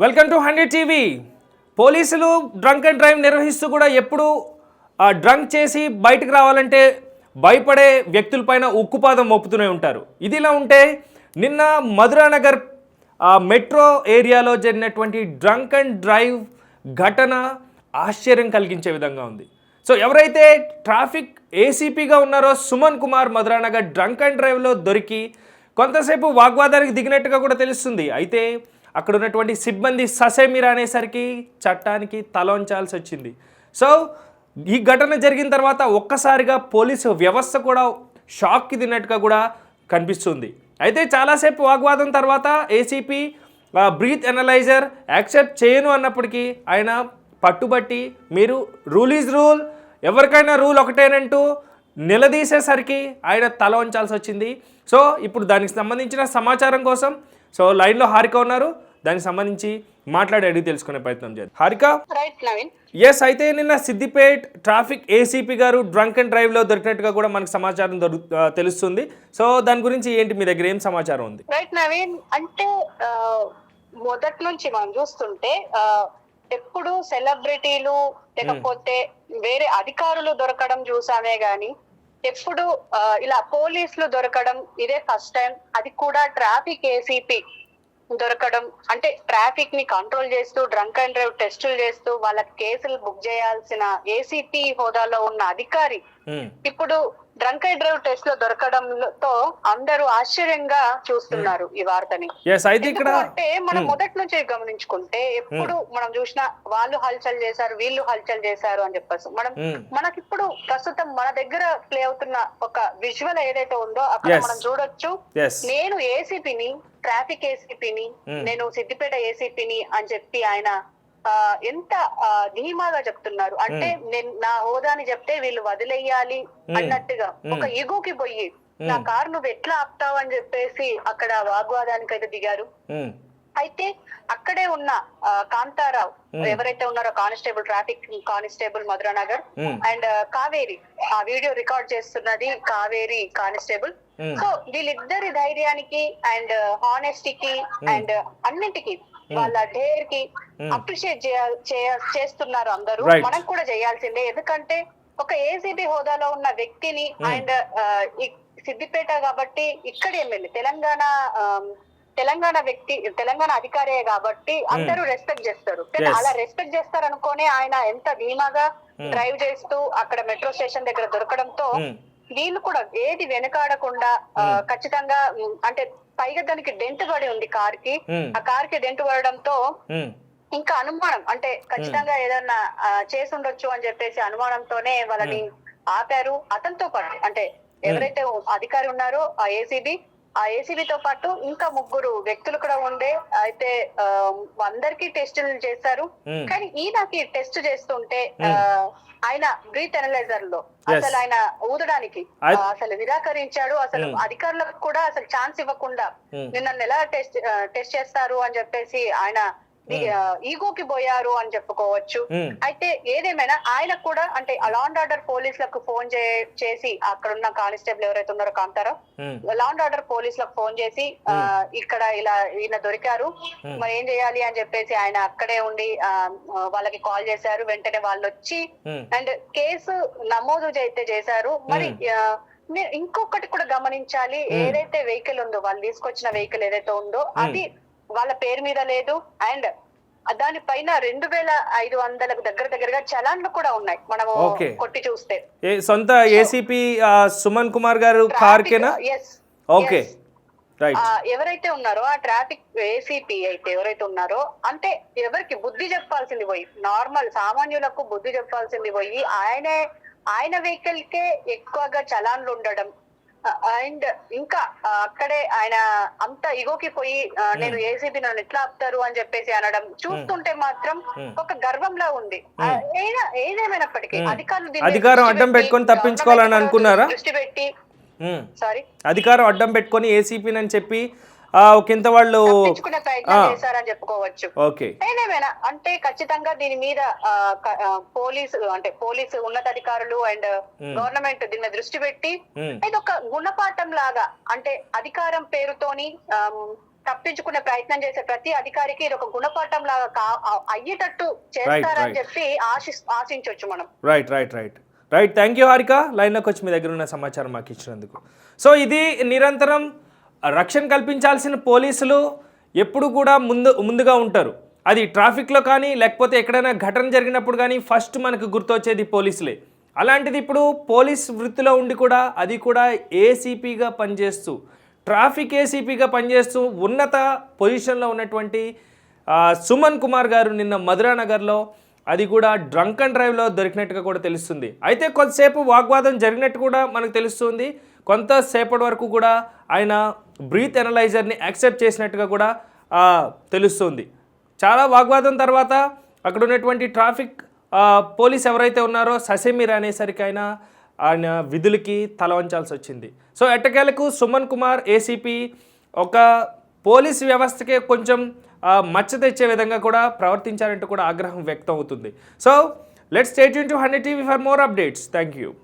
Welcome to hundred TV. పోలీసులు drunk and drive నిర్వహిస్తూ కూడా ఎప్పుడు డ్రంక్ చేసి బయటకు రావాలంటే భయపడే వ్యక్తులపైన ఉక్కుపాదం మోపుతూనే ఉంటారు. ఇదిలా ఉంటే నిన్న మధురానగర్ మెట్రో ఏరియాలో జరిగినటువంటి డ్రంక్ అండ్ డ్రైవ్ ఘటన ఆశ్చర్యం కలిగించే విధంగా ఉంది. సో ఎవరైతే ట్రాఫిక్ ఏసీపీగా ఉన్నారో సుమన్ కుమార్ మధురానగర్ డ్రంక్ అండ్ డ్రైవ్లో దొరికి కొంతసేపు వాగ్వాదానికి దిగినట్టుగా కూడా తెలుస్తుంది. అయితే అక్కడ ఉన్నటువంటి సిబ్బంది ససేమిరా అనేసరికి చట్టానికి తలొంచాల్సి వచ్చింది. సో ఈ ఘటన జరిగిన తర్వాత ఒక్కసారిగా పోలీసు వ్యవస్థ కూడా షాక్కి తిన్నట్టుగా కూడా కనిపిస్తుంది. అయితే చాలాసేపు వాగ్వాదం తర్వాత ఏసీపీ బ్రీత్ ఎనలైజర్ యాక్సెప్ట్ చేయను అన్నప్పటికీ ఆయన పట్టుబట్టి మీరు రూల్ ఈజ్ రూల్ ఎవరికైనా రూల్ ఒకటేనంటూ నిలదీసేసరికి ఆయన తల వంచాల్సి వచ్చింది. సో ఇప్పుడు దానికి సంబంధించిన సమాచారం కోసం సో లైన్లో హారిక ఉన్నారు. దానికి సంబంధించి మాట్లాడి అడిగి తెలుసుకునే ప్రయత్నం చేద్దాం. హారిక? ఎస్ అయితే నిన్న సిద్దిపేట్ ట్రాఫిక్ ఏసీపీ గారు డ్రంక్ అండ్ డ్రైవ్లో దొరికినట్టుగా కూడా మనకు సమాచారం తెలుస్తుంది. సో దాని గురించి ఏంటి మీ దగ్గర? ఏం సమాచారం ఉంది? రైట్ నవీన్ అంటే మొదటి నుంచి మనం చూస్తుంటే ఎప్పుడు సెలబ్రిటీలు లేకపోతే వేరే అధికారులు దొరకడం చూసామే గాని ఎప్పుడు ఇలా పోలీసులు దొరకడం ఇదే ఫస్ట్ టైం అది కూడా ట్రాఫిక్ ఏసీపీ దొరకడం. అంటే ట్రాఫిక్ని కంట్రోల్ చేస్తూ డ్రంక్ అండ్ డ్రైవ్ టెస్టులు చేస్తూ వాళ్ళకి కేసులు బుక్ చేయాల్సిన ఏసీపీ హోదాలో ఉన్న అధికారి ఇప్పుడు డ్రంక్ అండ్ డ్రైవ్ టెస్ట్లో దొరకడంతో అందరూ ఆశ్చర్యంగా చూస్తున్నారు ఈ వార్తని. అంటే మనం మొదటి నుంచి గమనించుకుంటే ఎప్పుడు మనం చూసినా వాళ్ళు హల్చల్ చేశారు వీళ్ళు హల్చల్ చేశారు అని చెప్పేసి మనం ఉమ్, మనకిప్పుడు ప్రస్తుతం మన దగ్గర ప్లే అవుతున్న ఒక విజువల్ ఏదైతే ఉందో అక్కడ. మనం చూడొచ్చు. నేను ఏసీపీని ట్రాఫిక్ ఏసీపీని Hmm. నేను సిద్దిపేట ఏసీపీని అని చెప్పి ఆయన ఎంత ధీమాగా చెప్తున్నారు? అంటే నేను నా హోదాని చెప్తే వీళ్ళు వదిలేయాలి అన్నట్టుగా. ఒక ఈగోకి పోయి నా కారు నువ్వు ఎట్లా ఆపుతావు అని చెప్పేసి అక్కడ వాగ్వాదానికి అయితే దిగారు అయితే అక్కడే ఉన్న కాంతారావు ఎవరైతే ఉన్నారో constable traffic constable Madhuranagar and Kaveri ఆ వీడియో రికార్డ్ చేస్తున్నది కావేరి కానిస్టేబుల్. సో వీళ్ళిద్దరి ధైర్యానికి అండ్ హానెస్టీకి అండ్ అన్నిటికీ వాళ్ళ డేర్కి అప్రిషియేట్ చేస్తున్నారు అందరూ. మనం కూడా చేయాల్సిందే. ఎందుకంటే ఒక ఏసీబీ హోదాలో ఉన్న వ్యక్తిని అండ్ సిద్దిపేట కాబట్టి ఇక్కడ ఎమ్మెల్యే తెలంగాణ తెలంగాణ వ్యక్తి తెలంగాణ అధికారే కాబట్టి అందరూ రెస్పెక్ట్ చేస్తారు. కానీ. అలా రెస్పెక్ట్ చేస్తారు అనుకోనే ఆయన ఎంత ధీమాగా డ్రైవ్ చేస్తూ అక్కడ మెట్రో స్టేషన్ దగ్గర దొరకడంతో వీళ్ళు కూడా ఏది వెనకాడకుండా ఖచ్చితంగా అంటే పైగా దానికి డెంట్ పడి ఉంది కార్కి ఆ కార్కి డెంట్ పడడంతో ఇంకా అనుమానం అంటే ఖచ్చితంగా ఏదన్నా చేసి ఉండొచ్చు అని చెప్పేసి అనుమానంతోనే వాళ్ళని ఆపారు. అతనితో పాటు అంటే ఎవరైతే అధికారి ఉన్నారో ఆ ఏసీబీ ఆ ఏసీబీ తో పాటు ఇంకా ముగ్గురు వ్యక్తులు కూడా ఉండే అయితే అందరికీ టెస్టులు చేశారు. కానీ ఈయనకి టెస్ట్ చేస్తుంటే ఆయన బ్రీత్ అనలైజర్లో. అసలు ఆయన ఊదడానికి అసలు నిరాకరించాడు అసలు అధికారులకు కూడా అసలు ఛాన్స్ ఇవ్వకుండా. నిన్న ఎలా టెస్ట్ టెస్ట్ చేస్తారు అని చెప్పేసి ఆయన ఈగోకి పోయారు అని చెప్పుకోవచ్చు. అయితే ఏదేమైనా ఆయన కూడా అంటే లాండ్ ఆర్డర్ పోలీసులకు ఫోన్ చేసి అక్కడ ఉన్న కానిస్టేబుల్ ఎవరైతే ఉన్నారో కాంతారో? లాండ్ ఆర్డర్ పోలీసులకు ఫోన్ చేసి ఇక్కడ ఇలా ఈయన దొరికారు. మరి ఏం చేయాలి అని చెప్పేసి ఆయన అక్కడే ఉండి వాళ్ళకి కాల్ చేశారు. వెంటనే వాళ్ళు వచ్చి అండ్ కేసు నమోదు అయితే చేశారు. మీరు ఇంకొకటి కూడా గమనించాలి. ఏదైతే వెహికల్ ఉందో వాళ్ళు తీసుకొచ్చిన వెహికల్ ఏదైతే ఉందో అది వాళ్ళ పేరు మీద లేదు. అండ్ దానిపైన రెండు వేల ఐదు వందలకు దగ్గర దగ్గరగా చలాన్లు కూడా ఉన్నాయి. మనము Okay. కొట్టి చూస్తే. సొంత ఏసీపీ సుమన్ కుమార్ గారు కార్కేనా? ఓకే. ఎవరైతే ఉన్నారో ఆ ట్రాఫిక్ ఏసీపీ అయితే ఎవరైతే ఉన్నారో అంటే ఎవరికి బుద్ధి చెప్పాల్సింది పోయి నార్మల్ సామాన్యులకు బుద్ధి చెప్పాల్సింది పోయి ఆయనే ఆయన వెహికల్ కే ఎక్కువగా చలాన్లు ఉండడం అండ్ ఇంకా అక్కడే ఆయన అంత ఇగోకి పోయి నేను ఏసీబీ నన్ను ఎట్లా ఆపుతారు అని చెప్పేసి అనడం చూస్తుంటే మాత్రం ఒక గర్వంలా ఉంది. ఏదేమైనప్పటికీ అధికారులు అధికారం అడ్డం పెట్టి, పెట్టుకొని తప్పించుకోవాలని అనుకున్నారా? దృష్టి పెట్టి. సారీ. అధికారం అడ్డం పెట్టుకొని ఏసీపీని అని చెప్పి ఒకంత వాళ్ళు ఓకే. అంటే ఖచ్చితంగా దీని మీద పోలీసు అంటే పోలీసు ఉన్నతాధికారులు అండ్ గవర్నమెంట్ దీని మీద దృష్టి పెట్టి ఇది ఒక గుణపాఠం లాగా అంటే అధికారం పేరుతోని తప్పించుకునే ప్రయత్నం చేసే ప్రతి అధికారికి ఇది ఒక గుణపాఠం లాగా అయ్యేటట్టు చేస్తారని. చెప్పి ఆశి ఆశించవచ్చు మనం. Right right right right thank you Harika లైన్లోకి వచ్చి మీ దగ్గర ఉన్న సమాచారం మాకు ఇచ్చినందుకు. సో ఇది నిరంతరం రక్షణ కల్పించాల్సిన పోలీసులు ఎప్పుడు కూడా ముందు ముందుగా ఉంటారు. అది ట్రాఫిక్లో కానీ లేకపోతే ఎక్కడైనా ఘటన జరిగినప్పుడు కానీ ఫస్ట్ మనకు గుర్తొచ్చేది పోలీసులే. అలాంటిది ఇప్పుడు పోలీస్ వృత్తిలో ఉండి కూడా అది కూడా ఏసీపీగా పనిచేస్తూ ట్రాఫిక్ ఏసీపీగా పనిచేస్తూ ఉన్నత పొజిషన్లో ఉన్నటువంటి సుమన్ కుమార్ గారు నిన్న మధురా నగర్లో అది కూడా డ్రంక్ అండ్ డ్రైవ్లో దొరికినట్టుగా కూడా తెలుస్తుంది. అయితే కొంతసేపు వాగ్వాదం జరిగినట్టు కూడా మనకు తెలుస్తుంది. కొంతసేపటి వరకు కూడా ఆయన బ్రీత్ ఎనలైజర్ని యాక్సెప్ట్ చేసినట్టుగా కూడా తెలుస్తుంది. చాలా వాగ్వాదం తర్వాత అక్కడ ఉన్నటువంటి ట్రాఫిక్ పోలీస్ ఎవరైతే ఉన్నారో ససేమిర్ అనేసరికి ఆయన ఆయన విధులకి తల వంచాల్సి వచ్చింది సో ఎట్టకేలకు సుమన్ కుమార్ ఏసీపీ ఒక పోలీస్ వ్యవస్థకే కొంచెం మచ్చ తెచ్చే విధంగా కూడా ప్రవర్తించారంటూ కూడా ఆగ్రహం వ్యక్తం అవుతుంది so let's stay tuned to hundred TV for more updates thank you